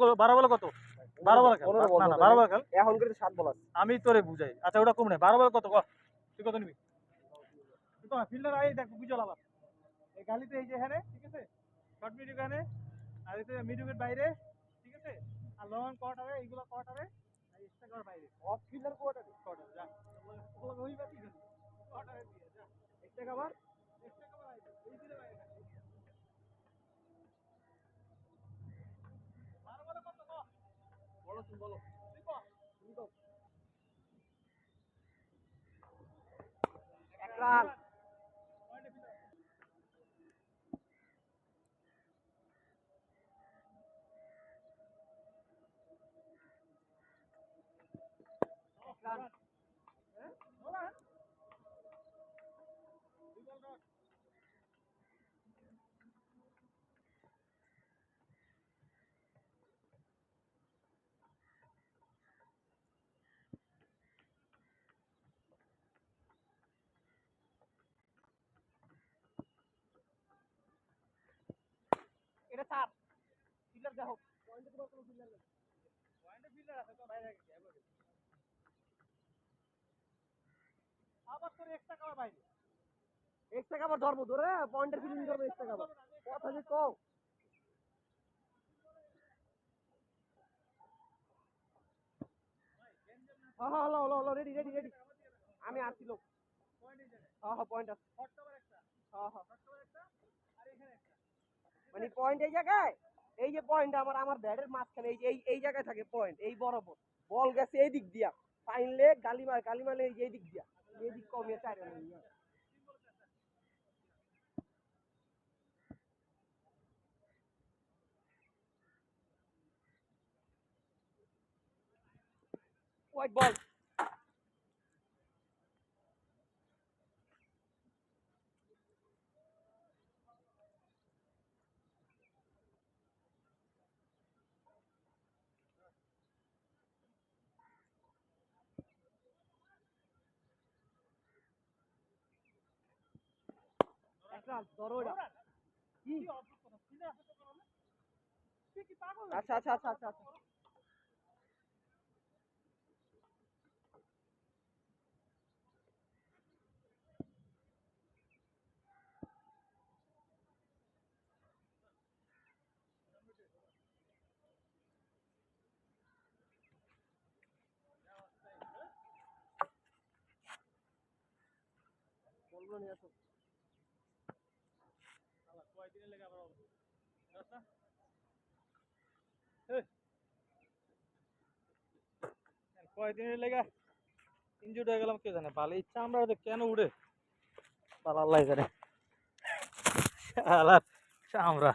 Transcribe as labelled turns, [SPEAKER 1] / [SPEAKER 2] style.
[SPEAKER 1] বারো বারো বলে কত? বারো বলে না না বারো বলে
[SPEAKER 2] এখন কিন্তু সাত বল
[SPEAKER 1] আমি তোরে বুঝাই। আচ্ছা ওটা কম নেই বারো বলে কত? ক। তুই কত নিবি? ফিল্ডার আই দেখ বুঝল আবার এই গালিতে এই যে এখানে ঠিক আছে? শর্ট মিডিউ এখানে আর এতে মিডিউকের বাইরে ঠিক আছে? আর লং কোয়ার্টারে এইগুলো কোয়ার্টারে আর এক্সট্রা বাইরে।
[SPEAKER 2] অফ ফিল্ডার কোয়ার্টার
[SPEAKER 1] কোয়ার্টার যা। ওই বাকি কোয়ার্টারে দিয়ে যা। এক্সট্রা করার এই দিলে বাইরে বারো বলে কত ক
[SPEAKER 2] বলো তুমি বলো তুমি তো এক রান
[SPEAKER 1] পয়েন্টে
[SPEAKER 2] এটা চার ফিল্ডার দেখো পয়েন্টে তোমার কোনো ফিল্ডার নেই।
[SPEAKER 1] পয়েন্টে ফিল্ডার আছে তো বাইরে আবার তোর এক্সট্রা করা বাইরে।
[SPEAKER 2] এক্সট্রা কাবার ধরবো ধরে পয়েন্টের ফিল্ডিং করব এক্সট্রা কাবার কথা যে কও। হ্যাঁ হ্যাঁ হলো হলো হলো রেডি রেডি রেডি আমি
[SPEAKER 1] পয়েন্টে জায়গায়।
[SPEAKER 2] হ্যাঁ হ্যাঁ পয়েন্ট আছে। হ্যাঁ হ্যাঁ।
[SPEAKER 1] আর এখানে একটা?
[SPEAKER 2] মানে পয়েন্ট এই জায়গায়? এই যে পয়েন্ট আমার আমার ব্যাটের মাঝখানে, এই এই এই জায়গায় থাকে পয়েন্ট এই বরাবর। বল গেছে এই দিক দিয়া। ফাইনলে গালি মার গালি মারলে এই যে, এই দিক দিয়া। এই দিক কমিয়ে চার রান হয়ে গেছে। হোয়াইট বল এক রান ধরো এটা
[SPEAKER 1] কি অদ্ভুত কথা ফিল্ডার আছে তো কারণে তুই কি পাগল
[SPEAKER 2] আচ্ছা আচ্ছা আচ্ছা আচ্ছা আচ্ছা। বলব নিয়ে আসো
[SPEAKER 1] আল্লাহ কয়দিনের লেগে আবার হবে রাস্তা কয়দিনের লেগে ইনজুর্ড হয়ে গেলাম কে জানে? ভালো ইচ্ছা আমরা কেন উড়ে? ভালো আল্লাহ জানে চামড়া।